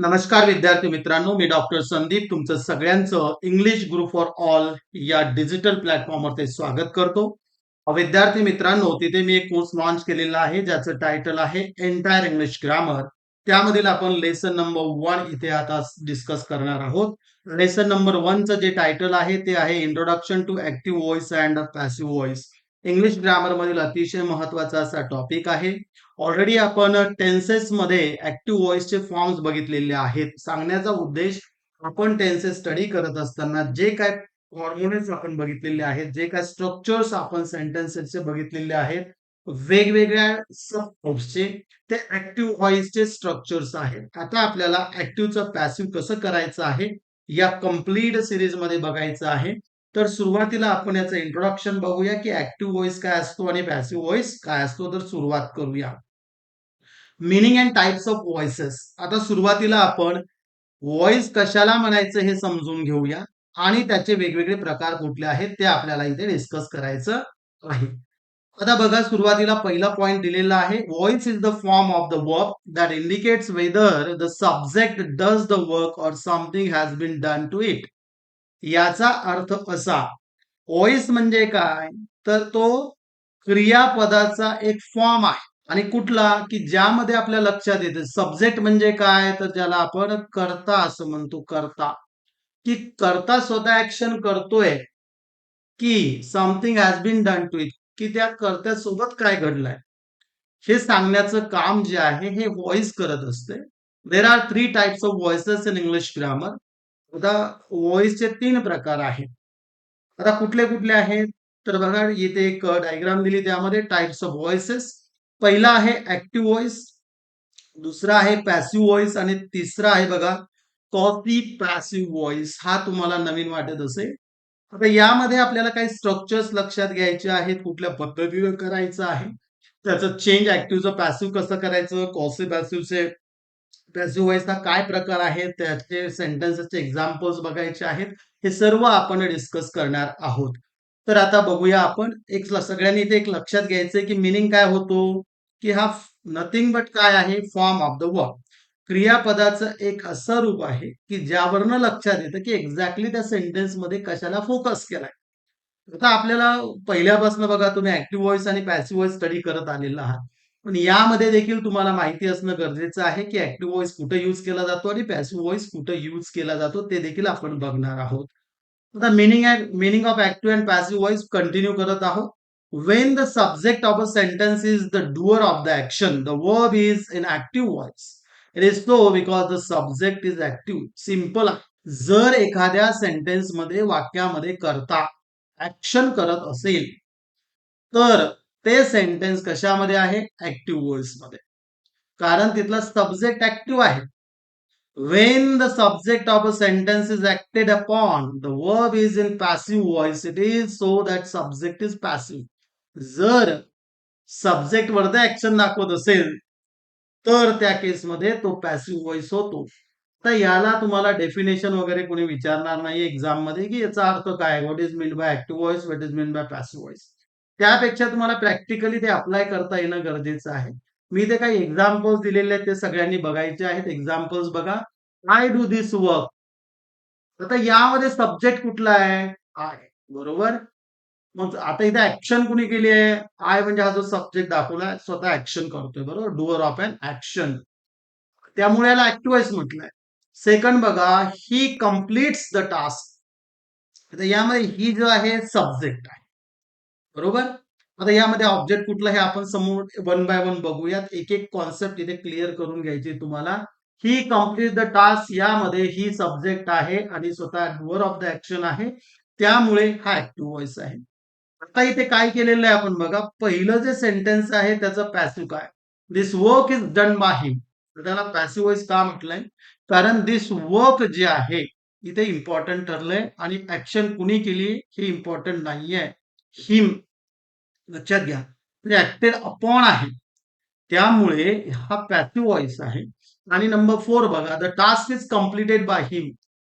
नमस्कार विद्यार्थी मित्रांनो मी डॉक्टर संदीप तुमचं सगळ्यांचं इंग्लिश ग्रुप फॉर ऑल या डिजिटल प्लॅटफॉर्मवरती स्वागत करतो. विद्यार्थी मित्रांनो तिथे मी एक कोर्स लॉन्च केलेला आहे ज्याचं टायटल आहे एंटायर इंग्लिश ग्रामर त्यामधील आपण लेसन नंबर वन इथे आता डिस्कस करणार आहोत. लेसन नंबर वनचं जे टायटल आहे ते आहे introduction to active voice and passive voice English grammar मधील अतिशय महत्त्वाचा असा टॉपिक आहे. ऑलरेडी आपण टेन्सेस मध्ये ऍक्टिव्ह व्हॉइसचे फॉर्म्स बघितलेले आहेत. सांगण्याचा उद्देश आपण टेन्सेस स्टडी करत असताना जे काय फॉर्म्युलेज आपण बघितलेले आहेत जे काय स्ट्रक्चर्स आपण सेंटेन्सेसचे बघितलेले आहेत वेगवेगळ्या सबचे ते ऍक्टिव्ह व्हॉइसचे स्ट्रक्चर्स आहेत. आता आपल्याला ऍक्टिव्हचं पॅसिव्ह कसं करायचं आहे या कंप्लीट सिरीजमध्ये बघायचं आहे. तर सुरुवातीला आपण याचं इंट्रोडक्शन बघूया की ऍक्टिव्ह व्हॉइस काय असतो आणि पॅसिव्ह व्हॉइस काय असतो. तर सुरुवात करूया. Meaning and types of voices आता सुरुवातीला आपण व्हॉइस कशाला म्हणायचं हे समजून घेऊया. आणि त्याचे वेगवेगळे प्रकार कुठले आहेत ते आपल्याला इथे डिस्कस करायचं आहे. आता बघा सुरुवातीला पहिला पॉइंट दिलेला आहे. Voice is the form of the verb that indicates whether the subject does the verb or something has been done to it याचा अर्थ असा व्हॉइस म्हणजे काय? तर तो क्रियापदाचा एक फॉर्म आहे. आणि कुठला? की ज्यामध्ये आपल्या लक्षात येते. सब्जेक्ट म्हणजे काय? तर ज्याला आपण करता असं म्हणतो करता. की करता स्वतः ऍक्शन करतोय की something has been done to it की त्या कर्त्यासोबत काय घडलंय? हे सांगण्याचं काम जे आहे हे व्हॉइस करत असते. There are three types of voices in English grammar आता व्हॉइसचे तीन प्रकार आहेत. आता कुठले कुठले आहेत? तर बघा इथे एक डायग्राम दिली त्यामध्ये. टाइप्स ऑफ व्हॉइसेस पहिला आहे ऍक्टिव्ह व्हॉइस दुसरा आहे पॅसिव्ह व्हॉइस आणि तिसरा आहे बघा कॉपी पॅसिव्ह व्हॉइस हा तुम्हाला नवीन वाटत असेल. आता यामध्ये आपल्याला काही स्ट्रक्चर्स लक्षात घ्यायचे आहेत कुठल्या पद्धतीने करायचं आहे. त्याचं चेंज ऍक्टिव्हचं पॅसिव्ह कसं करायचं कॉसी पॅसिव्हचे पॅसिव्ह व्हॉइसचा काय प्रकार आहे त्याचे सेंटेन्सेसचे एक्झाम्पल्स बघायचे आहेत. हे सर्व आपण डिस्कस करणार आहोत. तर आता बघूया आपण. एक सगळ्यांनी इथे एक लक्षात घ्यायचंय की मिनिंग काय होतो. की हा नथिंग बट काय आहे? फॉर्म ऑफ द वर्क क्रियापदाचं एक असं रूप आहे की ज्यावरनं लक्षात येतं की एक्झॅक्टली त्या सेंटेन्समध्ये कशाला फोकस केलाय. आता आपल्याला पहिल्यापासून बघा तुम्ही ऍक्टिव्ह व्हॉइस आणि पॅसिव्ह व्हॉइस स्टडी करत आलेला आहात. पण यामध्ये देखील तुम्हाला माहिती असणं गरजेचं आहे की ऍक्टिव्ह व्हॉइस कुठे युज केला जातो आणि पॅसिव्ह व्हॉइस कुठे युज केला जातो ते देखील आपण बघणार आहोत. आता meaning meaning of active and passive voice continue करत आहोत. when the subject of a sentence is the doer of the action the verb is in active voice. It is so because the subject is active. Simple. जर एखाद्या सेंटेन्समध्ये वाक्यामध्ये करता action करत असेल तर ते सेंटेन्स कशामध्ये आहे? ऍक्टिव्ह वर्ड्समध्ये. कारण तिथला सब्जेक्ट ऍक्टिव्ह आहे. When the subject of a sentence is acted upon the verb is in passive voice it is so that subject is passive जर सब्जेक्ट वरती ऍक्शन दाखवत असेल तर त्या केसमध्ये तो पॅसिव्ह व्हॉइस होतो. तर याला तुम्हाला डेफिनेशन वगैरे कोणी विचारणार नाही एक्झाममध्ये की याचा अर्थ काय? What is mean by active voice what is mean by passive voice त्यापेक्षा तुम्हाला प्रॅक्टिकली ते अप्लाय करता येणं गरजेचं आहे. मी ते काही एक्झाम्पल्स दिलेले आहेत ते सगळ्यांनी बघायचे आहेत. एक्झाम्पल्स बघा. आय डू दिस वर्क आता यामध्ये सब्जेक्ट कुठला आहे? आय बरोबर? मग आता इथे ऍक्शन कुणी केली आहे? आय म्हणजे हा जो सब्जेक्ट दाखवलाय स्वतः ऍक्शन करतोय बरोबर? डुअर ऑफ अन ऍक्शन त्यामुळे याला ऍक्टिवाइज म्हटलंय. सेकंड बघा ही कम्प्लीट्स द टास्क आता यामध्ये ही जो आहे सब्जेक्ट आहे. बरोबर? आता यामध्ये ऑब्जेक्ट कुठलं हे आपण समोर वन बाय वन बघूयात. एक एक कॉन्सेप्ट इथे क्लिअर करून घ्यायची तुम्हाला. ही कंप्लीट द टास्क यामध्ये ही सब्जेक्ट आहे आणि स्वतः डुअर ऑफ द ऍक्शन आहे. त्यामुळे हा ऍक्टिव्ह व्हॉइस आहे. आता इथे काय केलेलं आहे आपण बघा. पहिलं जे सेंटेन्स आहे त्याचं पॅसिव्ह काय? This work is done by him त्याला पॅसिव्ह वाईज का म्हटलंय? कारण दिस वर्क जे आहे इथे इम्पॉर्टंट ठरलंय आणि ऍक्शन कुणी केली हे इम्पॉर्टंट नाहीये. हिम लक्षात घ्या. म्हणजे ऍक्टेड अपॉन आहे. त्यामुळे हा पॅसिव्ह व्हॉइस आहे. आणि नंबर फोर बघा. The task is completed by him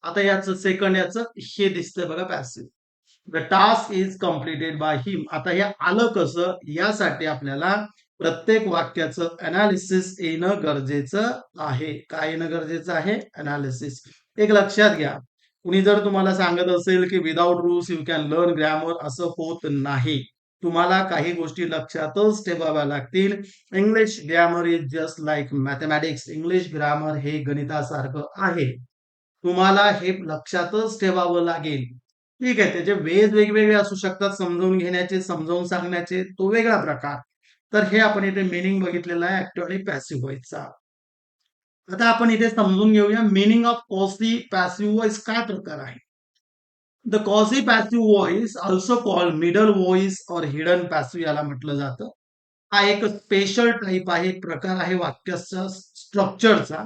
आता याचं सेकंड याचं हे दिसतंय बघा passive the task is completed by him आता हे आलं कसं? यासाठी आपल्याला प्रत्येक वाक्याचं अनालिसिस येणं गरजेचं आहे. काय येणं गरजेचं आहे? अनालिसिस एक लक्षात घ्या. कुणी जर तुम्हाला सांगत असेल की without rules you can learn grammar असं होत नाही. तुम्हाला काही गोष्टी लक्षातच ठेवाव्या लागतील. English grammar is just like mathematics English grammar हे गणितासारखं आहे. तुम्हाला हे लक्षातच ठेवावं लागेल. ठीक आहे त्याचे वेज वेगवेगळे असू शकतात समजावून घेण्याचे समजावून सांगण्याचे तो वेगळा प्रकार. तर हे आपण इथे मिनिंग बघितलेलं आहे ऍक्टिव्ह आणि पॅसिव्ह व्हॉइसचा आता आपण इथे समजून घेऊया meaning of quasi passive voice काय प्रकार आहे? The quasi passive voice also call middle voice और हिडन पॅसिव्ह याला म्हटलं जातं. हा एक स्पेशल टाईप आहे एक प्रकार आहे वाक्याचा स्ट्रक्चरचा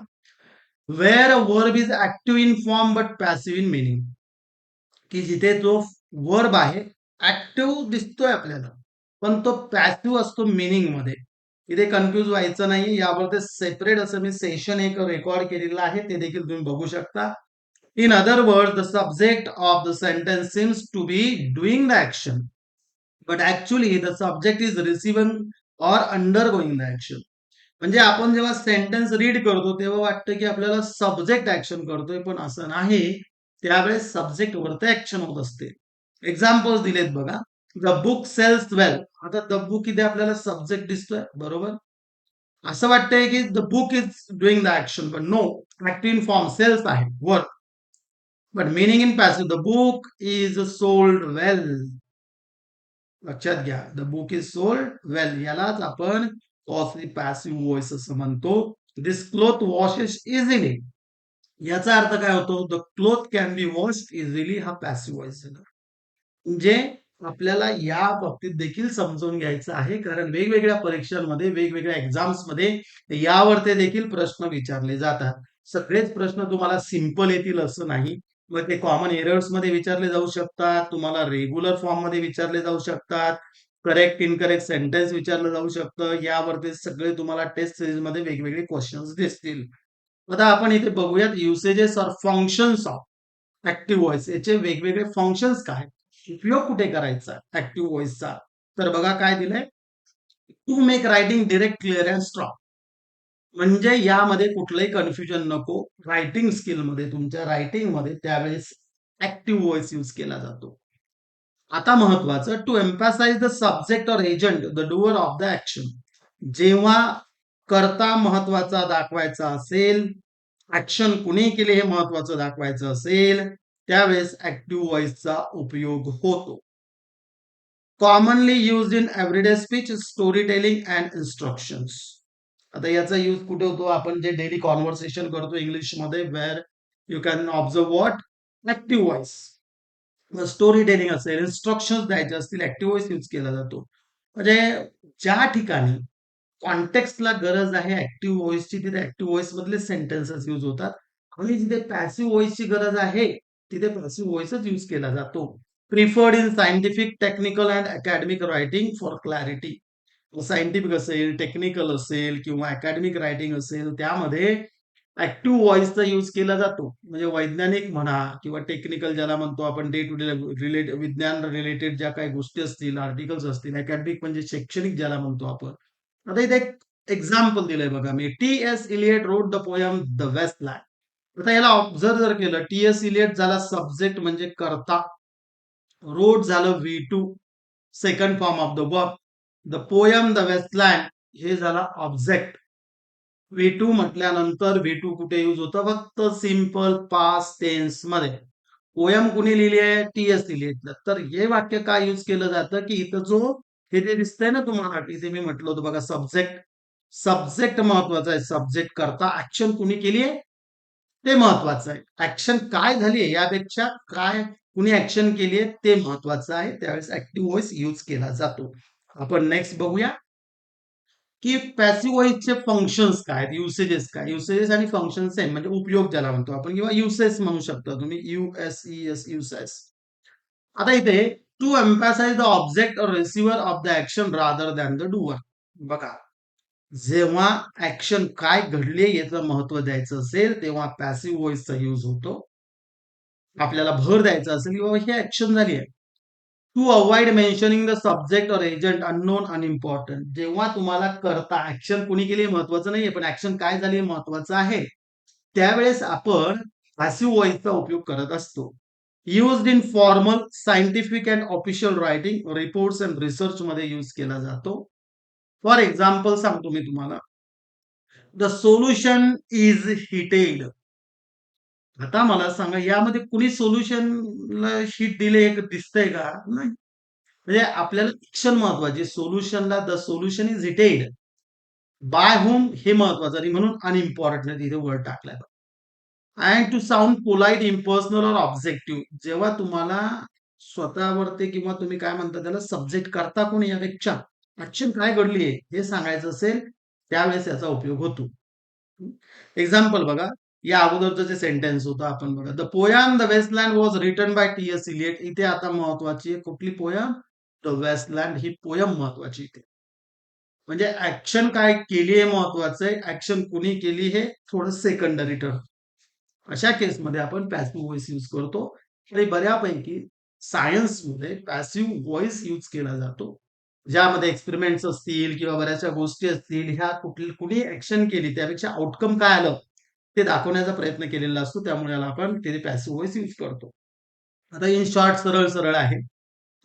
where a verb is active in form but passive in meaning की जिथे जो वर्ब आहे ऍक्टिव्ह दिसतोय आपल्याला. पण तो पॅसिव्ह असतो मिनिंगमध्ये. इथे कन्फ्युज व्हायचं नाही यावर ते सेपरेट असं मी सेशन एक रेकॉर्ड केलेलं आहे. ते देखील तुम्ही बघू शकता. In other word the subject of the sentence seems to be doing the action but actually the subject is receiving or undergoing the action म्हणजे आपण जेव्हा सेंटेन्स रीड करतो तेव्हा वाटतं की आपल्याला सब्जेक्ट ऍक्शन करतोय. पण असं नाही. त्यावेळेस सब्जेक्ट वरती ऍक्शन होत असते. एक्झाम्पल्स दिलेत बघा. द बुक सेल्स वेल आता द बुक इथे आपल्याला सब्जेक्ट दिसतोय. बरोबर? असं वाटतंय की the book is doing the action पण no active in form sells आहे. Verb but meaning in passive the book is sold well लक्षात घ्या. The book is sold well यालाच आपण कॉस्टली पॅसिव्ह व्हॉइस असं म्हणतो. दिस क्लोथ वॉशेस इझिली याचा अर्थ काय होतो? The cloth can be wash easily हा पॅसिव्ह व्हॉइस झाला म्हणजे आपल्याला या बाबतीत देखील समजून घ्यायचं आहे. कारण वेगवेगळ्या परीक्षांमध्ये वेगवेगळ्या एक्झाम्समध्ये यावर ते देखील प्रश्न विचारले जातात. सगळेच प्रश्न तुम्हाला सिंपल येतील असं नाही. मग ते कॉमन एरर्समध्ये विचारले जाऊ शकतात. तुम्हाला रेग्युलर फॉर्ममध्ये विचारले जाऊ शकतात. करेक्ट इनकरेक्ट सेंटेन्स विचारलं जाऊ शकतं. यावरती सगळे तुम्हाला टेस्ट सिरीजमध्ये वेगवेगळे क्वेश्चन्स दिसतील. आता आपण इथे बघूयात usages or functions of active voice याचे वेगवेगळे फंक्शन्स काय? उपयोग कुठे करायचा? ऍक्टिव्ह व्हॉइसचा तर बघा काय दिलंय? To make writing direct clear and strong म्हणजे यामध्ये कुठलंही कन्फ्युजन नको. रायटिंग स्किलमध्ये तुमच्या रायटिंगमध्ये त्यावेळेस ऍक्टिव्ह व्हॉइस यूज केला जातो. आता महत्वाचं to emphasise the subject or agent the doer of the action जेव्हा करता महत्त्वाचा दाखवायचा असेल ऍक्शन कुणी केले हे महत्वाचं दाखवायचं असेल त्यावेळेस ऍक्टिव्ह व्हॉइसचा उपयोग होतो. Commonly use in everyday speech story telling and instructions आता याचा यूज कुठे होतो? आपण जे डेली कॉन्व्हर्सेशन करतो इंग्लिशमध्ये where you can observe what active voice story telling असेल इन्स्ट्रक्शन द्यायचे असतील ऍक्टिव्ह व्हॉइस यूज केला जातो. म्हणजे ज्या ठिकाणी कॉन्टेक्स्टला गरज आहे ऍक्टिव्ह व्हॉइसची तिथे ऍक्टिव्ह व्हॉइस मधले सेंटेन्सेस यूज होतात. आणि जिथे पॅसिव्ह व्हॉइसची गरज आहे तिथे पॅसिव्ह व्हॉइसच यूज केला जातो. Preferred in scientific technical and academic writing for clarity. Scientific असेल टेक्निकल असेल किंवा अकॅडमिक रायटिंग असेल त्यामध्ये ऍक्टिव्ह व्हॉइसचा यूज केला जातो. म्हणजे वैज्ञानिक म्हणा किंवा टेक्निकल ज्याला म्हणतो आपण डे टू डे रिलेट विज्ञान रिलेटेड ज्या काही गोष्टी असतील आर्टिकल्स असतील अकॅडमिक म्हणजे शैक्षणिक ज्याला म्हणतो आपण आता इथे एक एक्झाम्पल दिलंय बघा मी. T S Eliot wrote the poem the waste land आता याला ऑब्झर्व जर केलं टी एस इलियट झाला सब्जेक्ट म्हणजे करता. रोड झालं V two second form of the verb the poem the waste land हे झाला ऑब्जेक्ट व्ही टू म्हटल्यानंतर व्ही टू कुठे युज होतं? फक्त सिंपल पास टेन्समध्ये. पोयम कुणी लिहिली आहे? टी एस लिहिली तर हे वाक्य काय युज केलं जातं? की इथं जो हे जे दिसतंय ना तुम्हाला इथे मी म्हटलं होतं बघा सब्जेक्ट सब्जेक्ट महत्त्वाचा आहे. सब्जेक्ट करता ऍक्शन कुणी केली आहे? ते महत्वाचं आहे. ऍक्शन काय झाली आहे? यापेक्षा काय कुणी ऍक्शन केली आहे? ते महत्वाचं आहे. त्यावेळेस ऍक्टिव्ह व्हॉइस युज केला जातो. आपण नेक्स्ट बघूया. की पॅसिव्ह व्हॉइसचे फंक्शन्स काय युसेजेस काय? युसेजेस आणि फंक्शन आहे म्हणजे उपयोग ज्याला म्हणतो आपण किंवा युसेस म्हणू शकता. तुम्ही युएस एस युसेस आता इथे to emphasise the object receiver of the action rather than the doer बघा जेव्हा ऍक्शन काय घडले याचं महत्त्व द्यायचं असेल तेव्हा पॅसिव्ह व्हॉइसचा यूज होतो. आपल्याला भर द्यायचा असेल की बाबा हे ऍक्शन झाली आहे. To avoid mentioning the subject or agent unknown unimportant जेव्हा तुम्हाला करता ऍक्शन कुणी केली महत्वाचं नाहीये पण ऍक्शन काय झाली महत्वाचं आहे त्यावेळेस आपण पॅसिव्ह व्हॉइसचा उपयोग करत असतो. Used in formal scientific and official writing reports and research मध्ये यूज केला जातो. फॉर एक्झाम्पल सांगतो मी तुम्हाला. द सोल्युशन इज हिटेड आता मला सांगा यामध्ये कुणी सोल्युशनला शीट दिले हे दिसतंय का? नाही. म्हणजे आपल्याला शिक्षण महत्वाची सोल्युशनला the solution is heated by home हे महत्वाचं. आणि म्हणून अनइम्पॉर्टंट तिथे वर्ड टाकलाय and to sound polite impersonal or objective जेव्हा तुम्हाला स्वतःवरती किंवा तुम्ही काय म्हणता त्याला सब्जेक्ट करता कोणी यापेक्षा ऍक्शन काय घडली आहे हे सांगायचं असेल त्यावेळेस याचा उपयोग होतो. एक्झाम्पल बघा या अगोदरचं जे सेंटेन्स होतं आपण बघा the poem the waste land was written by T S Eliot इथे आता महत्वाची आहे कुठली पोयम द वेस्टलँड ही पोयम महत्वाची इथे. म्हणजे ऍक्शन काय केली आहे महत्वाचं आहे ऍक्शन कुणी केली हे थोडं सेकंडरी टर्म अशा केसमध्ये आपण पॅसिव्ह व्हॉइस यूज करतो. आणि बऱ्यापैकी सायन्समध्ये पॅसिव्ह व्हॉइस यूज केला जातो. ज्यामध्ये एक्सपेरिमेंट्स असतील किंवा बऱ्याचशा गोष्टी असतील ह्या कुठली कुणी ऍक्शन केली त्यापेक्षा आउटकम काय आलं ते दाखवण्याचा प्रयत्न केलेला असतो. त्यामुळे याला आपण तिथे पॅसिव्ह व्हॉइस यूज करतो. आता इन शॉर्ट सरळ सरळ आहे.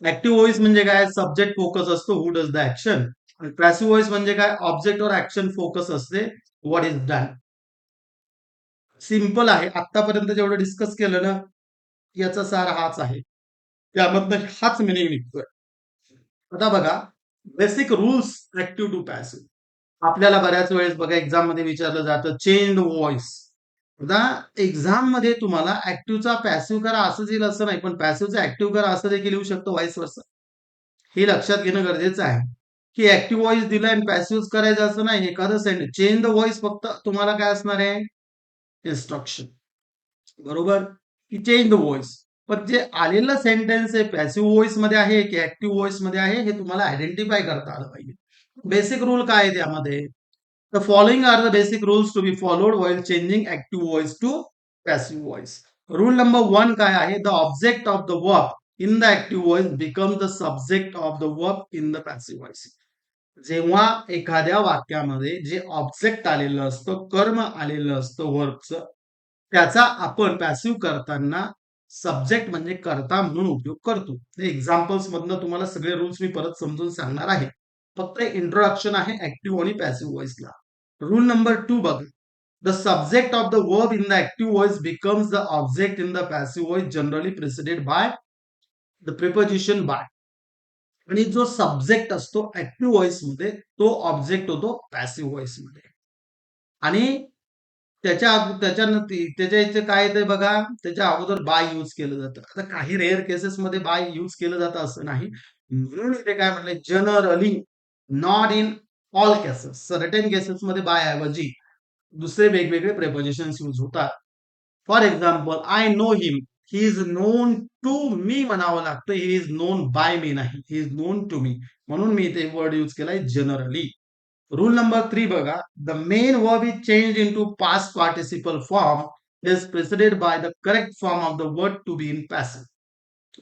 ऍक्टिव्ह व्हॉइस म्हणजे काय? सब्जेक्ट फोकस असतो. Who does the action passive voice म्हणजे काय? ऑब्जेक्ट वर ऍक्शन फोकस असते. व्हॉट इज डन सिंपल आहे. आतापर्यंत जेवढं डिस्कस केलं ना याचा सार हाच आहे. त्यामधनं हाच मिनिंग निघतोय. आता बघा basic rules active to passive आपल्याला बऱ्याच वेळेस बघा एक्झाममध्ये विचारलं जातं चेंज व्हॉइस आता एक्झाममध्ये तुम्हाला ऍक्टिव्हचा पॅसिव्ह करा असंच येईल असं नाही पण पॅसिव्हचा ऍक्टिव्ह करा असं देखील येऊ शकतो व्हॉइस वर्ष हे लक्षात घेणं गरजेचं आहे. की ऍक्टिव्ह व्हॉइस दिला आणि पॅसिव्ह करायचं असं नाही एखादं सेंट चेंज द व्हॉइस फक्त तुम्हाला काय असणार आहे? इन्स्ट्रक्शन बरोबर? की चेंज द व्हॉइस पण जे आलेलं सेंटेन्स आहे पॅसिव्ह व्हॉइसमध्ये आहे की ऍक्टिव्ह व्हॉइसमध्ये आहे हे तुम्हाला आयडेंटिफाय करता आलं पाहिजे. बेसिक रूल काय आहे त्यामध्ये? The following are the basic rules to be followed while changing active voice to passive voice rule number one काय आहे? The object of the verb in the active voice become the subject of the verb in the passive voice जेव्हा एखाद्या वाक्यामध्ये जे object आलेलं असतं कर्म आलेलं असतं वर्कचं त्याचा आपण पॅसिव्ह करताना सब्जेक्ट म्हणजे करता म्हणून उपयोग करतो. एक्झाम्पल्स मधनं तुम्हाला सगळे रूल्स मी परत समजून सांगणार आहे. फक्त इंट्रोडक्शन आहे ऍक्टिव्ह आणि पॅसिव्ह व्हॉइसला रूल नंबर टू बघा. The subject of the verb in the active voice becomes the object in the passive voice generally preceded by the preposition by आणि जो सब्जेक्ट असतो ऍक्टिव्ह व्हॉइसमध्ये तो ऑब्जेक्ट होतो passive व्हॉइसमध्ये. आणि त्याच्या त्याच्या त्याच्या इथे काय येते बघा त्याच्या अगोदर बाय यूज केलं जातं. आता काही रेअर केसेस मध्ये बाय यूज केलं जातं असं नाही. म्हणून इथे काय म्हणले generally not in all cases certain cases मध्ये बाय ऐवजी दुसरे वेगवेगळे प्रेपोजिशन्स यूज होतात. For example I know him he is known to me म्हणावं लागतं. He is known by me नाही. He is known to me म्हणून मी इथे वर्ड यूज केलाय जनरली रूल नंबर थ्री बघा. The main verb is change in to past participle form is preceded by the correct form of the verb to be in passive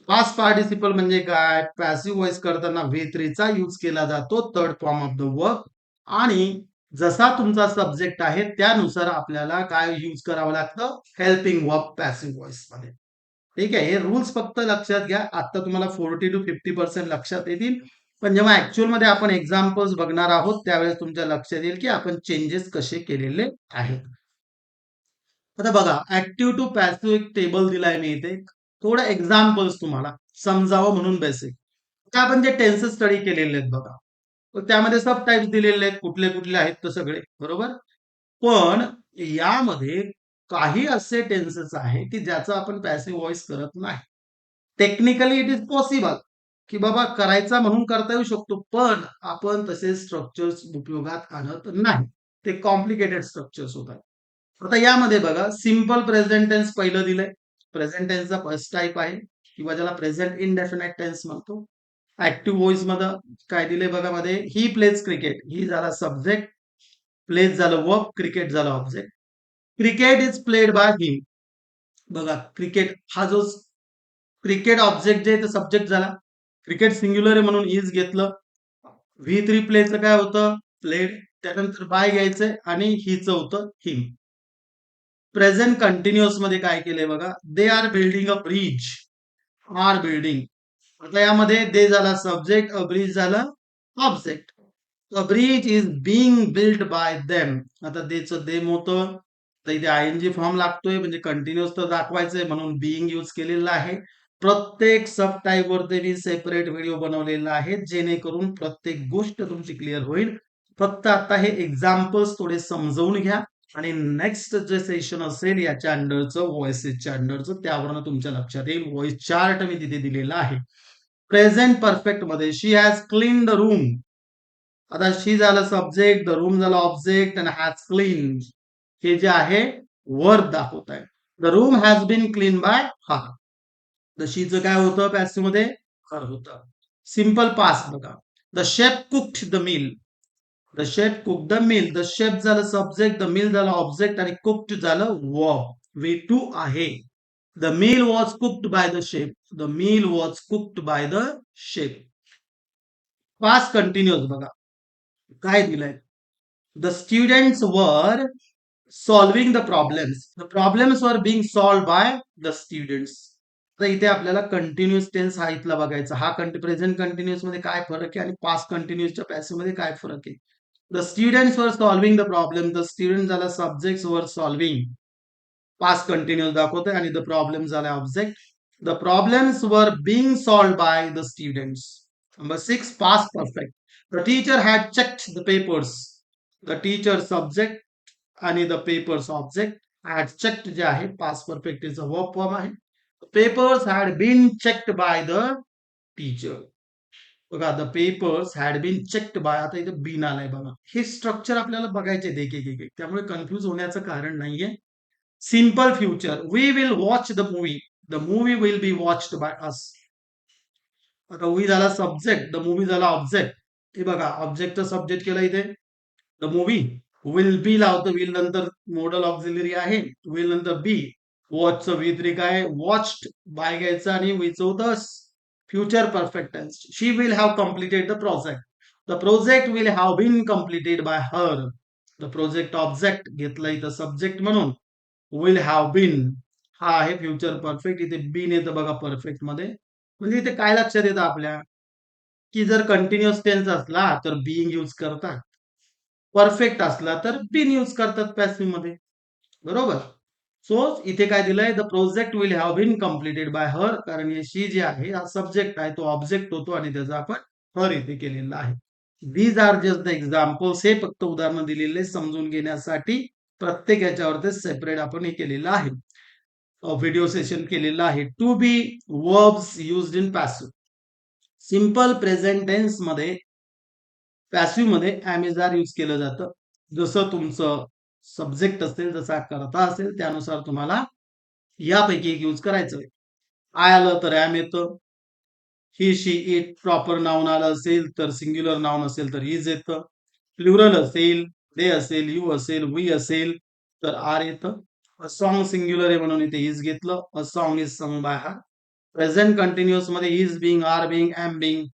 past participle म्हणजे काय? Passive voice करताना V थ्रीचा use केला जातो. Third form of the verb आणि जसा तुमचा subject आहे त्यानुसार आपल्याला काय यूज करावं लागतं? हेल्पिंग वर्क पॅसिव्ह व्हॉइसमध्ये. ठीक आहे? हे रूल्स फक्त लक्षात घ्या. आता तुम्हाला फोर्टी टू फिफ्टी पर्सेंट लक्षात येतील. पण जेव्हा ऍक्च्युअलमध्ये आपण एक्झाम्पल्स बघणार आहोत त्यावेळेस तुमच्या लक्षात येईल की आपण चेंजेस कसे केलेले आहेत. आता बघा ऍक्टिव्ह टू पॅसिव्ह एक टेबल दिलाय मी इथे. थोडं एक्झाम्पल्स तुम्हाला समजावं म्हणून बेसिक त्या आपण जे टेन्सेस स्टडी केलेले आहेत बघा. तर त्यामध्ये सब टाईप दिलेले आहेत कुठले कुठले आहेत तर सगळे. बरोबर? पण यामध्ये काही असे टेन्सेस आहे की ज्याचा आपण पॅसिव्ह व्हॉइस करत नाही. टेक्निकली इट इज पॉसिबल की बाबा करायचा म्हणून करता येऊ शकतो पण आपण तसे स्ट्रक्चर्स उपयोगात आणत नाही. ते कॉम्प्लिकेटेड स्ट्रक्चर्स होतात. आता यामध्ये बघा सिंपल प्रेझेंट टेन्स पहिलं दिलंय. प्रेझेंट टेन्सचा फर्स्ट टाईप आहे किंवा ज्याला प्रेझेंट इनडेफिनेट टेन्स म्हणतो. ऍक्टिव्ह व्हॉइसमध्ये काय दिले बघा मध्ये ही प्लेज क्रिकेट ही झाला सब्जेक्ट प्लेज झालं वर्क क्रिकेट झालं object cricket is played by him. बघा क्रिकेट हा जो क्रिकेट ऑब्जेक्ट जे सब्जेक्ट झाला. क्रिकेट सिंग्युलर आहे म्हणून इज घेतलं. व्ही थ्री प्लेचं काय होतं? प्लेड. त्यानंतर बाय घ्यायचंय आणि हिचं होतं हिम. प्रेझेंट कंटिन्युअसमध्ये काय केलंय बघा? They are building a bridge. Are building. आता यामध्ये दे झाला सब्जेक्ट अ ब्रिज झाला object. A bridge is being build by them. आता देचं देम होतं. तर इथे आय एन जी फॉर्म लागतोय म्हणजे कंटिन्युअस तर दाखवायचंय म्हणून बिईंग यूज केलेला आहे. प्रत्येक सब टाईप वरती मी सेपरेट व्हिडिओ बनवलेला आहे जेणेकरून प्रत्येक गोष्ट तुमची क्लिअर होईल. फक्त आता हे एक्झाम्पल्स थोडे समजवून घ्या आणि नेक्स्ट जे सेशन असेल याच्या अंडरचं व्हॉइसेसच्या अंडरचं त्यावरनं तुमच्या लक्षात येईल. व्हॉइस चार्ट मी तिथे दिलेला आहे. Present परफेक्टमध्ये she has clean the room आता शी झालं सब्जेक्ट द रूम झालं ऑब्जेक्ट आणि हॅज क्लीन हे जे आहे वर दाखवत आहे. The room has been clean by हा द शीचं काय होतं पॅसिव्हमध्ये? हर होतं. सिंपल पास बघा. The chef cooked the meal the chef cook the meal the chef झालं सब्जेक्ट द मिल झालं ऑब्जेक्ट आणि कुक्ड झालं वॉ वे टू आहे. The meal was cooked by the chef the meal was cooked by the chef pass continuous बघा. काय दिलंय? The students were solving the problems the problems were being solve by the students तर इथे आपल्याला continuous tense हा इथला बघायचा. हा प्रेझेंट कंटिन्युअसमध्ये काय फरक आहे आणि पास्ट कंटिन्युअसच्या पॅसिव्हमध्ये काय फरक आहे? The students were solving the problem the student झाला subject were solving past continuous दाखवतोय आणि द प्रॉब्लेम झाला object the problems were being solve by the students number six past perfect the teacher had checked the papers the teacher subject आणि the papers object had checked जे आहे pass perfect is a work form आहे. Papers had been checked by the teacher बघा the papers had been checked by आता इथे bin आलाय बघा. हे स्ट्रक्चर आपल्याला बघायचे एक एक त्यामुळे कन्फ्युज होण्याचं कारण नाहीये. Simple future we will watch the movie the movie will be watched by us आता वी झाला सब्जेक्ट द मूवी झाला ऑब्जेक्ट हे बघा ऑब्जेक्टचा सब्जेक्ट केला इथे. द मूवी विल बी लावतो विल नंतर मोडल ऑक्झिलरी आहे. विल नंतर बी वॉचचं वी थ्री काय वॉच्ड बाय घ्यायचं आणि विच होतं future perfect she will have completed the project the project will have been completed by her the project object घेतलं इथं सब्जेक्ट म्हणून. विल हॅव बीन हा आहे फ्युचर परफेक्ट इथे बीन येतं बघा परफेक्टमध्ये. म्हणजे इथे काय लक्षात येतं आपल्या? की जर कंटिन्युअस टेन्स असला तर बीइंग यूज करतात. परफेक्ट असला तर बिन यूज करतात पॅसिव्हमध्ये. बरोबर? सो इथे काय दिलंय? The project will have been completed by her कारण हे शी जे आहे हा सब्जेक्ट आहे तो ऑब्जेक्ट होतो आणि त्याचा आपण हर इथे केलेला आहे. These are just the examples हे फक्त उदाहरण दिलेले समजून घेण्यासाठी प्रत्येक याच्यावरती सेपरेट आपण हे केलेलं आहे. व्हिडिओ सेशन केलेलं आहे. To be verbs use in passive simple present टेन्समध्ये पॅसिव्हमध्ये ॲमेझार यूज केलं जातं. जसं तुमचं सब्जेक्ट असेल जसा करता असेल त्यानुसार तुम्हाला यापैकी एक यूज करायचं आय आलं तर ॲम येतं. He she it proper noun आलं असेल तर सिंग्युलर नाऊन असेल तर इज येतं. प्लुरल असेल दे असेल यू असेल वी असेल तर आर येतं. अ सॉन्ग सिंग्युलर आहे म्हणून इथे इज घेतलं. A song is sung by her present कंटिन्युअसमध्ये is being are being am being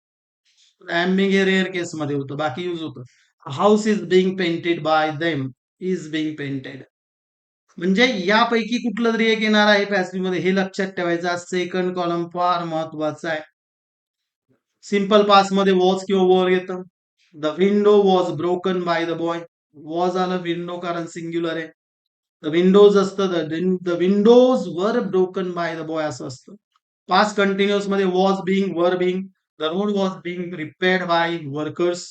rare case मध्ये होतं बाकी यूज होतं. House is being painted by them is being painted म्हणजे यापैकी कुठलं तरी एक येणार आहे पॅसिव्हमध्ये हे लक्षात ठेवायचं सेकंड कॉलम फार महत्त्वाचा आहे. सिंपल पासमध्ये वॉज किंवा वॉर येतं. The window was broken by the boy was आलं विंडो कारण सिंग्युलर आहे. द विंडोज असतं the windows were broken by the boy असं असतं. Pass कंटिन्युअसमध्ये was being were being the road was being repaired by workers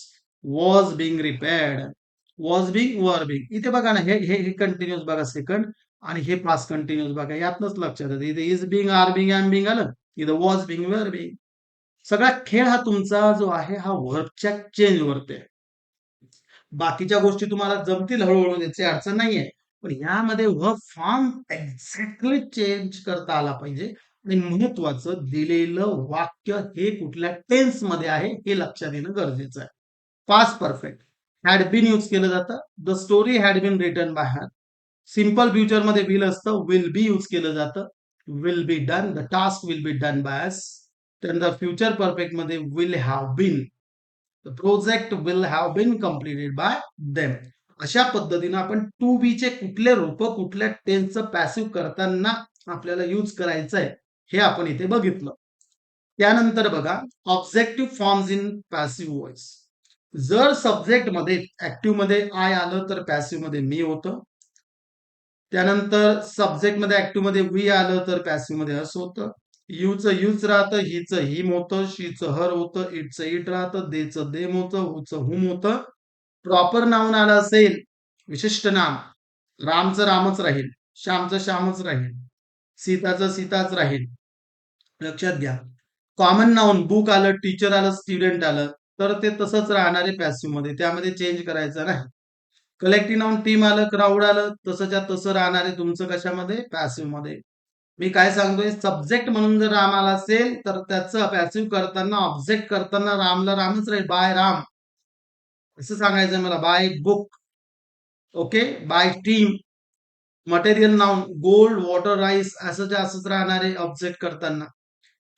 was being repaired was being were being इथे बघा ना हे हे कंटिन्युअस बघा सेकंड आणि हे पास कंटिन्युअस बघा. यातनच लक्षात येतं. इथे is being are being am being आलं. इथं वॉज बिंग वर बिंग सगळा खेळ हा तुमचा जो आहे हा वर्कच्या चेंज वरती आहे. बाकीच्या गोष्टी तुम्हाला जमतील हळूहळू त्याची अडचण नाहीये. पण यामध्ये वर्क फॉर्म एक्झॅक्टली चेंज करता आला पाहिजे. आणि महत्वाचं दिलेलं वाक्य हे कुठल्या टेन्समध्ये आहे हे लक्षात येणं गरजेचं आहे. Pass perfect had been use केलं जातं. The story had been return by had simple फ्युचरमध्ये विल असतं. विल बी यूज केलं जातं. Will be done the task will be done by us त्यानंतर future परफेक्टमध्ये will have been the project will have been completed by them अशा पद्धतीनं आपण to be चे कुठले रूप कुठल्या टेन्सचं पॅसिव्ह करताना आपल्याला यूज करायचं आहे हे आपण इथे बघितलं. त्यानंतर बघा objective forms in passive voice जर सब्जेक्टमध्ये ऍक्टिव्हमध्ये आय आलं तर पॅसिव्हमध्ये मी होतं. त्यानंतर सब्जेक्टमध्ये ऍक्टिव्हमध्ये वी आलं तर पॅसिव्हमध्ये असं होतं. युच यूच राहतं हिचं हिम होतं शीचं हर होतं इटचं इट राहतं देचं देम होतं हुचं हुम होतं. प्रॉपर नाऊन आलं असेल विशिष्ट नाम. रामचं रामच राहील श्यामचं श्यामच राहील सीताचं सीताच राहील. लक्षात घ्या. कॉमन नाऊन बुक आलं टीचर आलं स्टुडंट आलं तर ते तसंच राहणार आहे पॅसिव्हमध्ये. त्यामध्ये चेंज करायचं नाही. कलेक्टिव्ह नाऊन टीम आलं क्राऊड आलं तसंच्या तसं राहणार आहे तुमचं कशामध्ये? पॅसिव्हमध्ये. मी काय सांगतोय? सब्जेक्ट म्हणून जर राम आला असेल तर त्याचं पॅसिव्ह करताना ऑब्जेक्ट करताना रामला रामच राहील. बाय राम. असं सांगायचं मला. By book okay by team material noun gold water rice असं जे असंच राहणार आहे ऑब्जेक्ट करताना.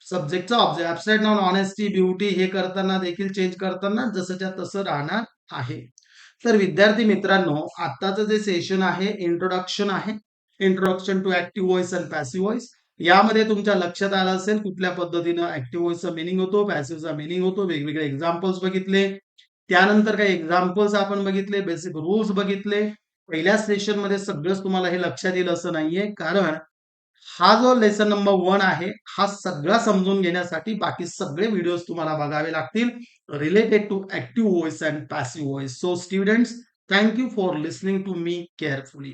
सब्जेक्टचा object abstract noun honesty beauty हे करताना देखील चेंज करताना जसंच्या तसं राहणार आहे. तर विद्यार्थी मित्रांनो आत्ताचं जे सेशन आहे इंट्रोडक्शन आहे introduction to active voice and passive voice यामध्ये तुमच्या लक्षात आलं असेल कुठल्या पद्धतीनं ऍक्टिव्ह व्हॉइसचा मिनिंग होतो पॅसिव्हचा मिनिंग होतो वेगवेगळे एक्झाम्पल्स बघितले. त्यानंतर काही एक्झाम्पल्स आपण बघितले बेसिक रूल्स बघितले. पहिल्या सेशनमध्ये सगळंच तुम्हाला हे लक्षात येईल असं नाहीये कारण हा जो लेसन नंबर वन आहे हा सगळा समजून घेण्यासाठी बाकी सगळे व्हिडिओज तुम्हाला बघावे लागतील. Related to active voice and passive voice so students thank you for listening to me carefully